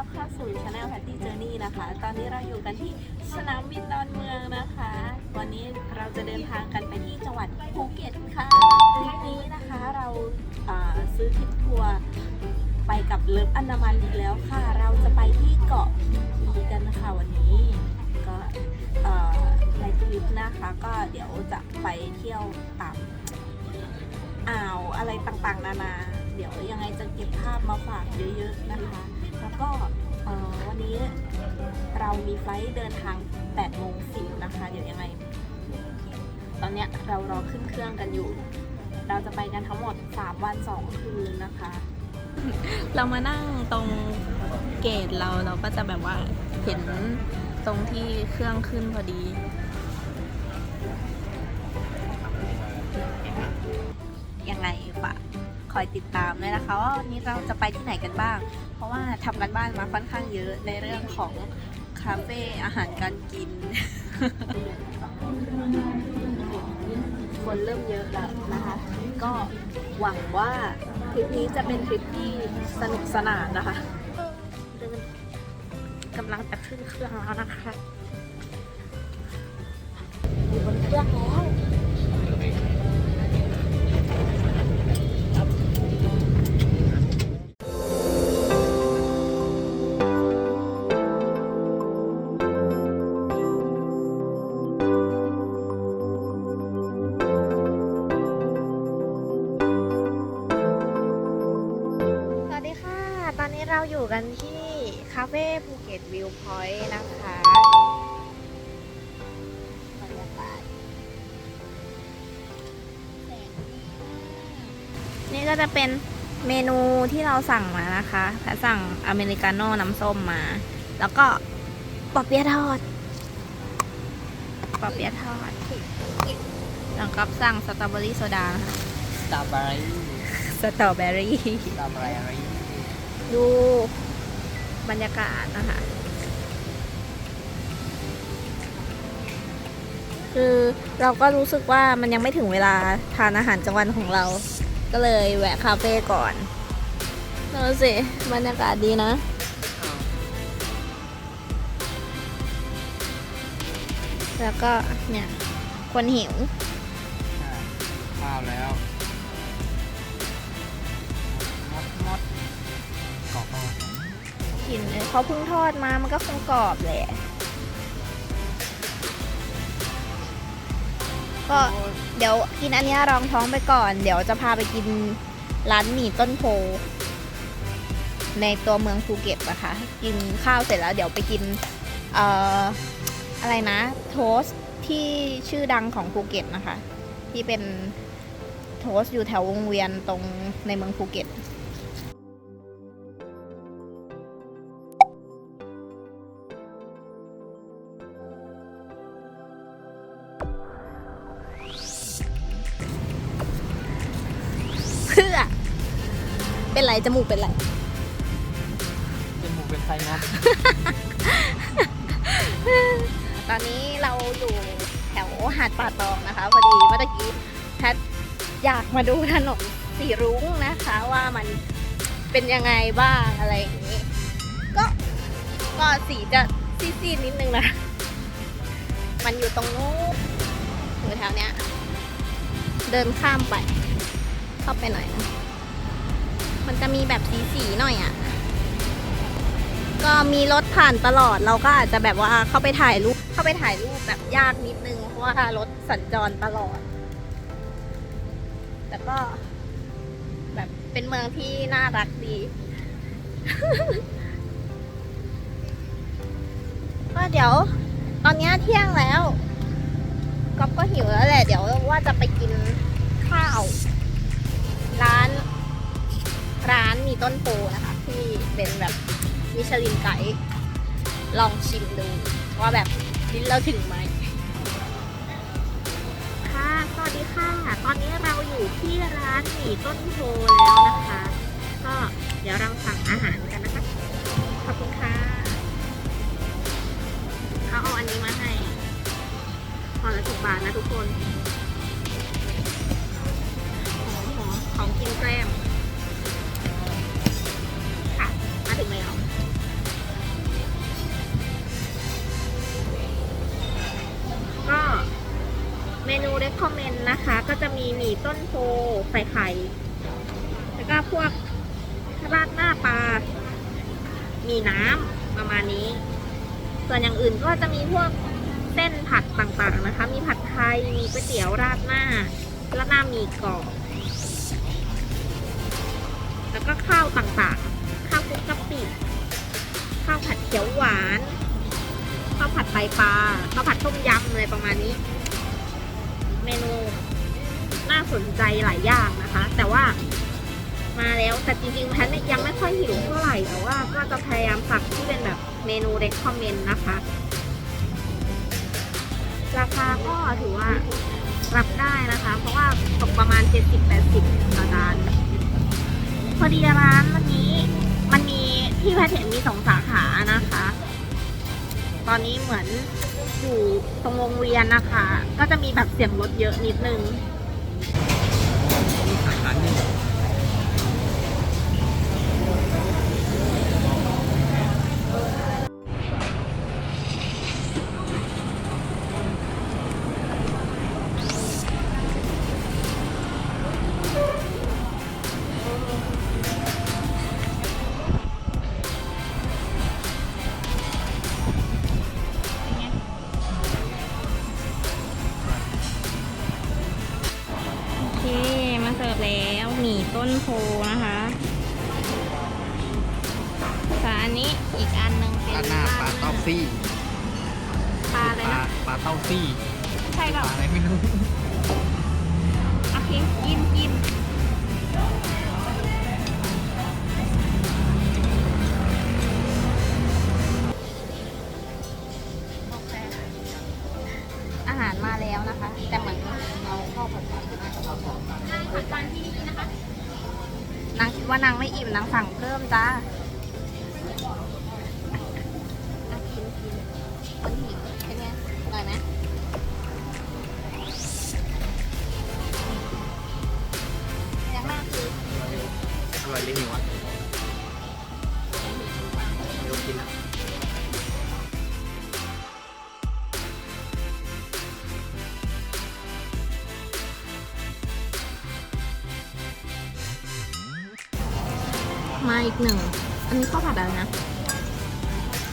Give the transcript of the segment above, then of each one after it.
รับเข้าสู่ช anel Patty Journey นะคะ ตอนนี้เราอยู่กันที่สนามบินดอนเมืองนะคะ วันนี้เราจะเดินทางกันไปที่จังหวัดภูเก็ตค่ะทริปนี้นะคะเราซื้อทริปทัวร์ไปกับเลิฟอันดามันอีกแล้วค่ะ เราจะไปที่เกาะพีพีกันนะคะวันนี้ก็ในทริปนะคะก็เดี๋ยวจะไปเที่ยวตามอ่าวอะไรต่างๆ นานา เดี๋ยวยังไงจะเก็บภาพมาฝากเยอะๆนะคะ แล้วก็เอ่อวันนี้เรามีไฟลท์เดินทาง8โมง10นะคะ เดี๋ยวยังไง ตอนเนี้ยเรารอขึ้นเครื่องกันอยู่ เราจะไปกันทั้งหมด 3 วัน 2 คืนนะคะ เรามานั่งตรงเกตเราเราก็จะแบบว่าเห็นตรงที่เครื่องขึ้นพอดียังไงฝากคอยติดตามด้วยนะคะว่าวันนี้เราจะไปที่ไหนกันบ้างเพราะ ว่าทำกันบ้านมาค่อนข้างเยอะในเรื่องของคาเฟ่อาหารการกิน คนเริ่มเยอะแล้วนะคะ ก็หวังว่าทริปนี้จะเป็นทริปที่สนุกสนานนะคะเดินกำลังจะขึ้นเครื่องแล้วนะคะอยู่บนเครื่องแล้ว กนี่ก็จะเป็นเมนูที่เราสั่งมานะคะแพทสั่งอเมริกาโน่น้ำส้มมา แล้วก็ปอเปี๊ยะทอดปอเปี๊ยะทอดแล้วก็สั่งสตรอเบอรี่โซดานะคะสตรอเบอรี่สตรอเบอรี่สตรอเบอรี่ดูบรรยากาศนะคะ คือเราก็รู้สึกว่ามันยังไม่ถึงเวลาทานอาหารกลางวันของเรา ก็เลยแวะคาเฟ่ก่อนดูสิบรรยากาศดีนะ แล้วก็เนี่ย คนหิวข้าวแล้วมดมดกรอบมากกินเลยเขาเพิ่งทอดมามันก็คงกรอบแหละ ก็เดี๋ยวกินอันนี้รองท้องไปก่อน เดี๋ยวจะพาไปกินร้านหมี่ต้นโพ ในตัวเมืองภูเก็ตนะคะกินข้าวเสร็จแล้ว เดี๋ยวไปกินเอ่ออะไรนะ โทสที่ชื่อดังของภูเก็ตนะคะ ที่เป็นโทสอยู่แถววงเวียนตรงในเมืองภูเก็ต จมูกเป็นไร จมูกเป็นไซนัสตอนนี้เราอยู่แถวหาดป่าตองนะคะพอดีเมื่อตะกี้แพทอยากมาดูถนนสีรุ้งนะคะ ว่ามันเป็นยังไงบ้างอะไรอย่างนี้ ก็ก็สีจะซีดๆนิดนึงนะ มันอยู่ตรงนู้นอยู่แถวเนี้ย เดินข้ามไป เข้าไปหน่อยนะ มันจะมีแบบสีๆหน่อยอะ่ะ ก็มีรถผ่านตลอดเราก็อาจจะแบบว่าเข้าไปถ่ายรูปเข้าไปถ่ายรูปแบบยากนิดนึง เพราะว่ารถสัญจรตลอด แต่ก็ แบบเป็นเมืองที่น่ารักดี ก็เดี๋ยว ตอนนี้เที่ยงแล้วก๊อฟก็หิวแล้วแหละ เดี๋ยวว่าจะไปกินข้าว ต้นโพนะคะ ที่เป็นแบบมิชลินไกด์ลองชิมดู ว่าแบบลิ้นเราถึงไหมค่ะ สวัสดีค่ะ ตอนนี้เราอยู่ที่ร้านหมี่ต้นโพแล้วนะคะ ก็เดี๋ยวเราสั่งอาหารกันนะคะ ขอบคุณค่ะเขาเอาอันนี้มาให้พอละสิบบาทนะทุกคนหอมหอมของกินแกล้มึงแล้ว ก็เมนู recommend นะคะ ก็จะมีหมี่ต้นโพใส่ไข่ แล้วก็พวกราดหน้าปลา มีน้ำประมาณนี้ ส่วนอย่างอื่นก็จะมีพวกเส้นผัดต่างๆนะคะ มีผัดไทย มีก๋วยเตี๋ยวราดหน้า ราดหน้ามีกรอบ แล้วก็ข้าวต่างๆ ข้าวผัดเขียวหวาน ข้าวผัดไตปลา ข้าวผัดต้มยำอะไรประมาณนี้ เมนูน่าสนใจหลายอย่างนะคะ แต่ว่ามาแล้วแต่จริงๆแพทยังไม่ค่อยหิวเท่าไหร่แต่ว่าก็จะพยายามสั่งที่เป็นแบบเมนูเ e คคอมเมนต์นะคะ ราคาก็ถือว่ารับได้นะคะ เพราะว่าตกประมาณ 70-80ต่อจานพอดีร้านวันนี้มันมี ที่แพทย์เห็นมีสองสาขานะคะ ตอนนี้เหมือนอยู่ตรงวงเวียนนะคะ ก็จะมีแบบเสียงรถเยอะนิดนึง มาอีกหนึ่ง อันนี้ข้าวผัดอะไรนะ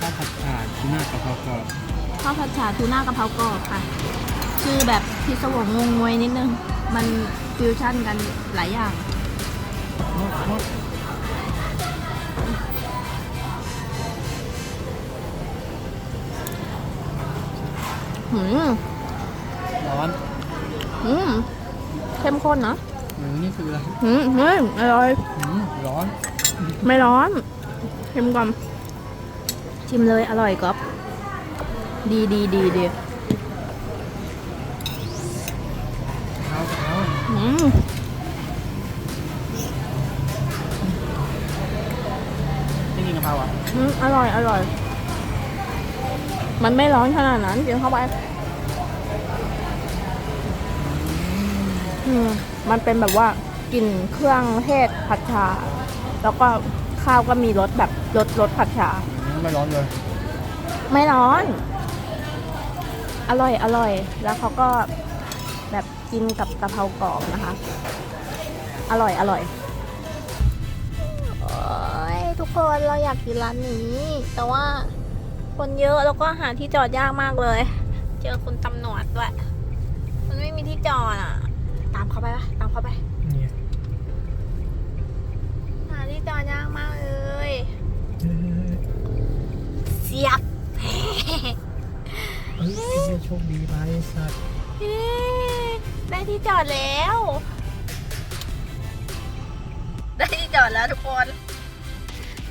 ข้าวผัดฉ่าทูน่ากะเพรากรอบข้าวผัดฉาทูน่ากะเพรากรอบค่ะ ชื่อแบบพิศวงงงงวยนิดนึง มันฟิวชั่นกันหลายอย่าง มดมดหืมร้อนหืมเข้มข้นนะหรือนี่คืออะไรหืมเฮ้ยอร่อยอืมร้อน ไม่ร้อนชิมก่อนชิมเลยอร่อยก๊อฟดีดีดีดีเอาเอาอืมไม่กินกะเพราอะอืมอร่อยอร่อย มันไม่ร้อนขนาดนั้นกินเข้าไปอืมมันเป็นแบบว่ากลิ่นเครื่องเทศผัดชา แล้วก็ข้าวก็มีรสแบบรสรสผัดชาไม่ร้อนเลย ไม่ร้อน อร่อยอร่อย แล้วเขาก็แบบกินกับกะเพรากรอบนะคะ อร่อยอร่อยโอ้ยทุกคนเราอยากกินร้านนี้ แต่ว่าคนเยอะแล้วก็หาที่จอดยากมากเลย เจอคุณตำรวจด้วย มันไม่มีที่จอดอะ ตามเขาไปปะตามเขาไป เนี่ย หาที่ จอดยากมากเลยเฮ้ยเสียบเฮ้ยเฮ้ยโชคดีไปสัตว์เย้ได้ที่จอดแล้ว ได้ที่จอดแล้วทุกคน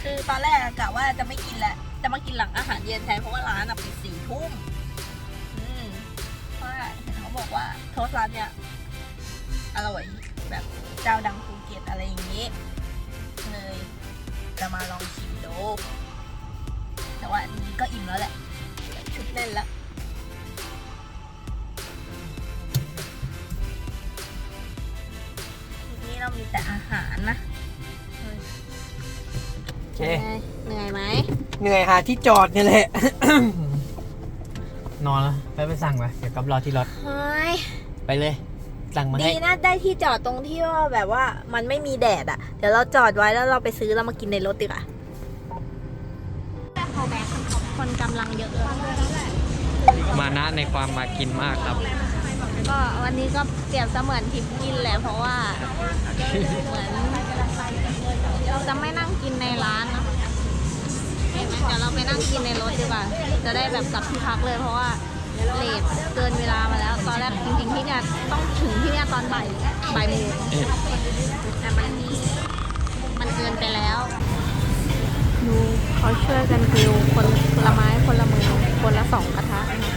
คือตอนแรกอะกะว่าจะไม่กินแล้วจะมากินหลังอาหารเย็นแทนเพราะว่าร้านอะปิดสี่ทุ่มอืมเพราะว่าเห็นเขาบอกว่าโทสต์ร้านเนี่ยอร่อยแบบเจ้าดังภูเก็ตอะไรอย่างนี้เลย จะมาลองชิมดู แต่ว่าอันนี้ก็อิ่มแล้วแหละ ชุดเล่นแล้วนี่เรามีแต่อาหารนะ โอเค เหนื่อยไหม เหนื่อยหาที่จอดเนี่ยแหละ นอนแล้ว ไปไปสั่งไป เดี๋ยวกับรอที่รถ เฮ้ย ไปเลย สั่งมาดีให้ นะได้ที่จอดตรงที่ว่าแบบว่ามันไม่มีแดดอะ เดี๋ยวเราจอดไว้แล้วเราไปซื้อแล้วมากินในรถดีกว่าคนกำลังเยอะเลยมานะในความมากินมากครับ ก็วันนี้ก็เปรียบเสมือนทริปกินแหละเพราะว่าเหมือนเราจะไม่นั่งกินในร้านนะเห็นไหมเดี๋ยวเราไปนั่งกินในรถดีกว่า จะได้แบบกลับที่พักเลยเพราะว่า เลทเกินเวลามาแล้ว ตอนแรกจริงๆที่เนี่ยต้องถึงที่เนี่ยตอนบ่ายบ่ายโมงแต่มันมันเกินไปแล้ว ดูเขาช่วยกันดิวคนละไม้คนละมือคนละสองกระทะนะคะ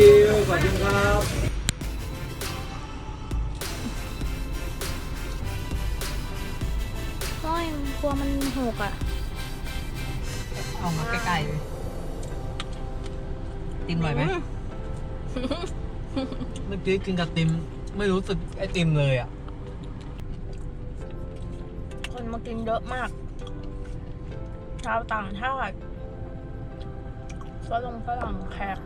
thank you ขอบคุณครับก้อยกลัวมันหกอะ เอามาใกล้ๆเลยติมอร่อยไหมเมื่อกี้กินกับติมไม่รู้สึกไอติมเลยอะ คนมากินเยอะมาก ชาวต่างชาติฝรั่งฝรั่งแขก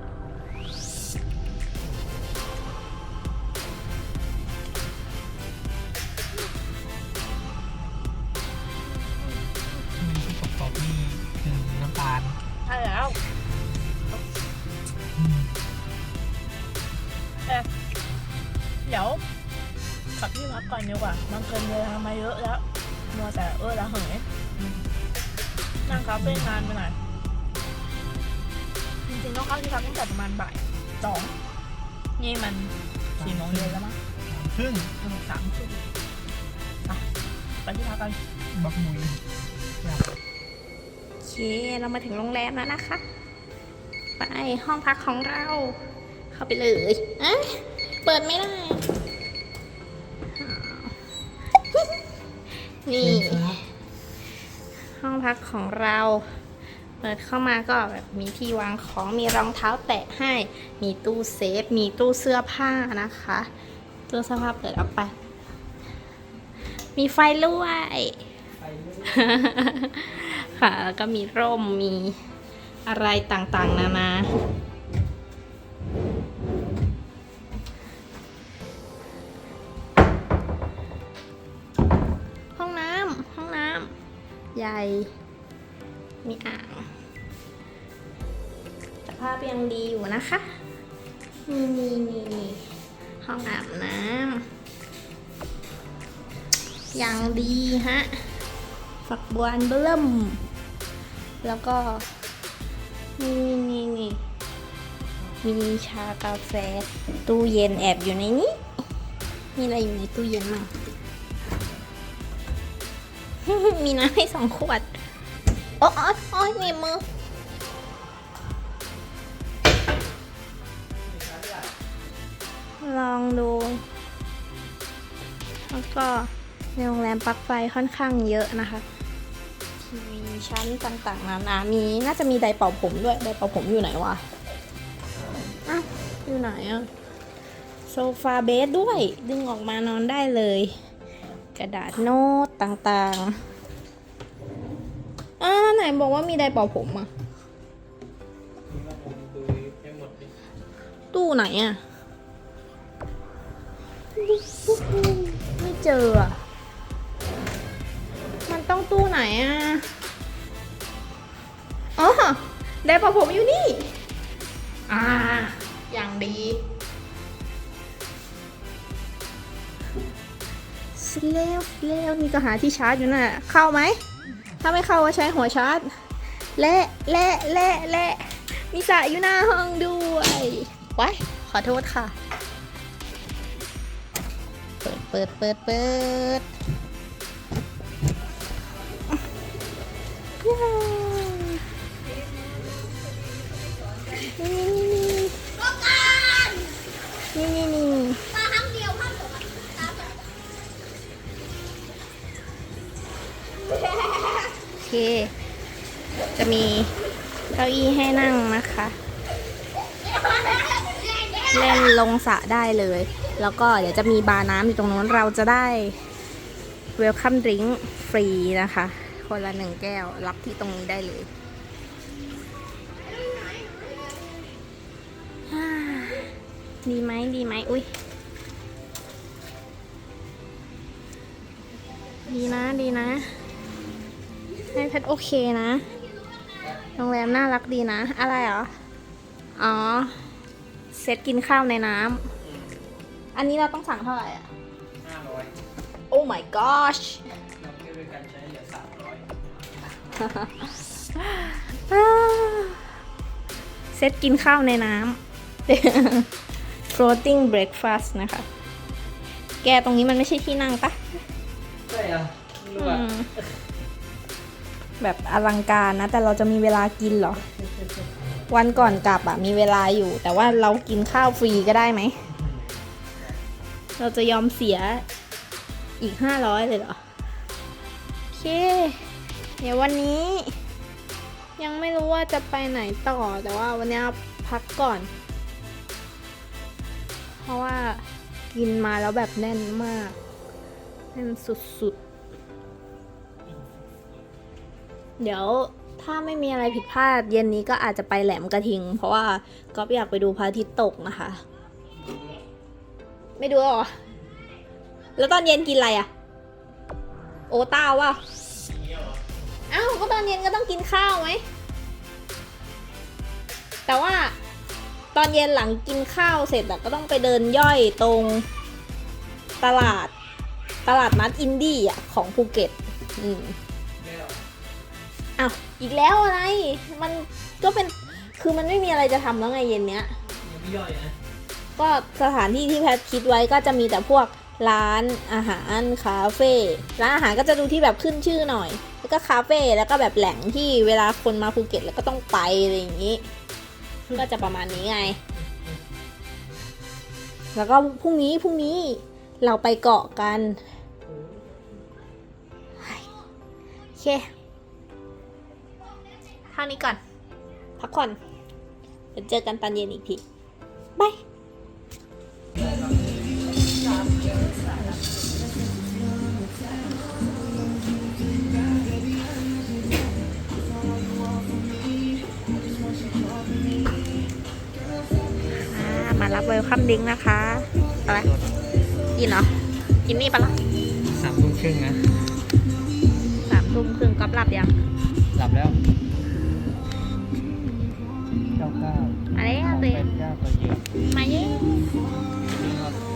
ลใช่แล้วอืมเดี๋ยวกลับที่พักก่อนดีกว่ามันเกินเวลามาเยอะแล้วมัวแต่เออละเหยอืมนั่งคาเฟ่นานไปหน่อยจริงๆต้องเข้าที่พักตั้งแต่ประมาณบ่ายสองนี่มันสี่โมงเย็นแล้วมั้งครึ่งเออสามทุ่มอะไปที่พักกันบักมุยโอ เคเรามาถึงโรงแรมแล้วนะคะ ไปห้องพักของเรา เข้าไปเลยอะเปิดไม่ได้ นี่ ห้องพักของเรา เปิดเข้ามาก็แบบมีที่วางของมีรองเท้าแตะให้ มีตู้เซฟ มีตู้เสื้อผ้านะคะ ตู้เสื้อผ้าเปิดออกไป มีไฟลวย ค่ะ แล้วก็มีร่มมีอะไรต่างๆ นานาห้องน้ำห้องน้ำใหญ่ มีอ่างสภาพยังดีอยู่นะคะนี่นี่นี่ห้องอาบน้ำย่างดีฮะฝักบัวอันเบิ่ม แล้วก็นี่นี่นี่มีชากาแฟ ตู้เย็นแอบอยู่ในนี้ มีอะไรอยู่ในตู้เย็นมั้งมีน้ำให้สองขวด โอ้โอ้โอ้ยหนีมือ ลองดู แล้วก็ในโรงแรมปลั๊กไฟค่อนข้างเยอะนะคะทีวี ชั้นต่างๆนานามีน่าจะมีไดร์เป่าผมด้วยไดร์เป่าผมอยู่ไหนวะอ้าวอยู่ไหนอะโซฟาเบสด้วย ดึงออกมานอนได้เลย กระดาษโน้ตต่างๆอ่าไหนบอกว่ามีไดร์เป่าผมอะตู้ไหนอะไม่เจออะมันต้องตู้ไหนอะ อ๋อได้ปะผมอยู่นี่ อ่า อย่างดี สเลวสเลวนี่ก็หาที่ชาร์จอยู่น่ะ เข้าไหม ถ้าไม่เข้าก็ใช้หัวชาร์จ และ และ และ และ มีสระอยู่หน้าห้องด้วยไว้ายขอโทษค่ะ เปิด เปิด เปิด เปิด จะมีเก้าอี้ให้นั่งนะคะ เล่นลงสระได้เลย แล้วก็เดี๋ยวจะมีบาร์น้ำอยู่ตรงนู้นเราจะได้เวลคัมดริงก์ฟรีนะคะ คนละหนึ่งแก้วรับที่ตรงนี้ได้เลยดีไหมดีไหมอุ้ยดีนะ ดีนะ ให้เพชรโอเคนะ โรงแรมน่ารักดีนะ อะไรเหรอ อ๋อ เซตกินข้าวในน้ำ อันนี้เราต้องสั่งเท่าไหร่อะห้าร้อยโอ้ my gosh เราเที่ยวด้วยกันใช้เหลือสามร้อยเซตกินข้าวในน้ำ floating breakfast นะคะ แกตรงนี้มันไม่ใช่ที่นั่งปะใช่อะไม่รู้อือะม แบบอลังการนะ แต่เราจะมีเวลากินเหรอ วันก่อนกลับอะมีเวลาอยู่ แต่ว่าเรากินข้าวฟรีก็ได้ไหม เราจะยอมเสียอีกห้าร้อยเลยเหรอ โอเค เดี๋ยววันนี้ ยังไม่รู้ว่าจะไปไหนต่อ แต่ว่าวันนี้พักก่อน เพราะว่ากินมาแล้วแบบแน่นมาก แน่นสุดๆ เดี๋ยวถ้าไม่มีอะไรผิดพลาดเย็นนี้ก็อาจจะไปแหลมกระทิง เพราะว่าก๊อฟอยากไปดูพระอาทิตย์ตกนะคะ ไม่ดูหรอ แล้วตอนเย็นกินอะไรอะโอต้าวะอ้าวก็ตอนเย็นก็ต้องกินข้าวไหมแต่ว่าตอนเย็นหลังกินข้าวเสร็จอะก็ต้องไปเดินย่อยตรงตลาดตลาดนัดอินดี้อะของภูเก็ต อืม อ้าวอีกแล้วอะไร มันก็เป็นคือมันไม่มีอะไรจะทำแล้วไงเย็นเนี้ย ยังไม่ย่อยนะก็สถานที่ที่แพทคิดไว้ก็จะมีแต่พวกร้านอาหารคาเฟ่ร้านอาหารก็จะดูที่แบบขึ้นชื่อหน่อย แล้วก็คาเฟ่แล้วก็แบบแหล่งที่เวลาคนมาภูเก็ตแล้วก็ต้องไปอะไรอย่างนี้ ก็จะประมาณนี้ไง แล้วก็พรุ่งนี้พรุ่งนี้เราไปเกาะกันโอเค เท่านี้ก่อน พักผ่อนเดี๋ยวเจอกันตอนเย็นอีกทีบายอ่ามารับเวลคัมดิ้งนะคะอะไรกินเหรอกินนี่ปะล่ะสามทุ่มครึ่งนะสามทุ่มครึ่งก๊อฟหลับยัง หลับแล้ว มาแล้วเองมาเย้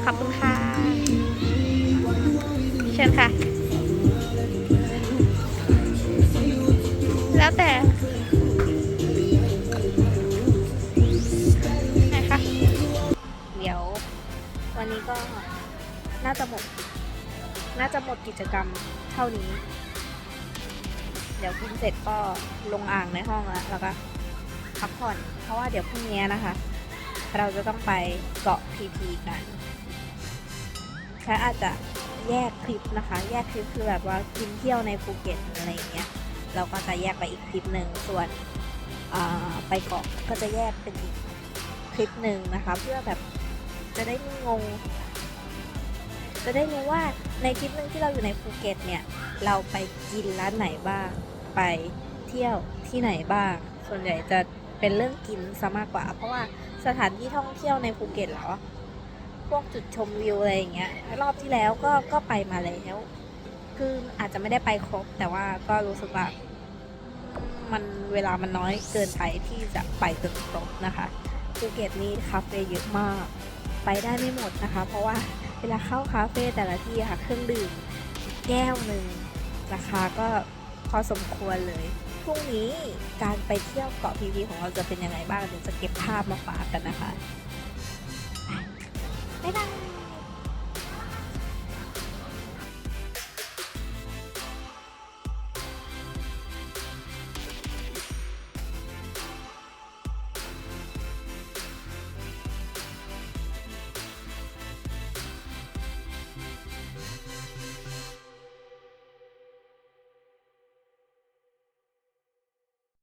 ขอบคุณค่ะ เชิญค่ะ แล้วแต่ไหนคะเดี๋ยว วันนี้ก็น่าจะหมด น่าจะหมดกิจกรรมเท่านี้ เดี๋ยวกินเสร็จก็ลงอ่างในห้องแล้วแล้วก็ พักผ่อน เพราะว่าเดี๋ยวพรุ่งนี้นะคะ เราจะต้องไปเกาะพีพีกันแค่อาจจะแยกคลิปนะคะ แยกคลิปคือแบบว่ากินเที่ยวในภูเก็ตอะไรเงี้ย เราก็จะแยกไปอีกคลิปหนึ่งส่วนไปเกาะก็จะแยกเป็นอีกคลิปหนึ่งนะคะ เพื่อแบบจะได้ไม่งง จะได้รู้ว่าในคลิปหนึ่งที่เราอยู่ในภูเก็ตเนี่ย เราไปกินร้านไหนบ้าง ไปเที่ยวที่ไหนบ้าง ส่วนใหญ่จะ เป็นเรื่องกินซะมากกว่า เพราะว่าสถานที่ท่องเที่ยวในภูเก็ตเหรอ พวกจุดชมวิวอะไรอย่างเงี้ย รอบที่แล้วก็ก็ไปมาแล้ว คืออาจจะไม่ได้ไปครบ แต่ว่าก็รู้สึกว่ามันเวลามันน้อยเกินไปที่จะไปจนครบนะคะภูเก็ตนี่คาเฟ่เยอะมาก ไปได้ไม่หมดนะคะ เพราะว่าเวลาเข้าคาเฟ่แต่ละที่ค่ะ เครื่องดื่มแก้วหนึ่งราคาก็พอสมควรเลย รุ่งนี้การไปเที่ยวเกาะพีพีของเราจะเป็นยังไงบ้างเดี๋ยวจะเก็บภาพมาฝากกันนะคะ บ๊ายบาย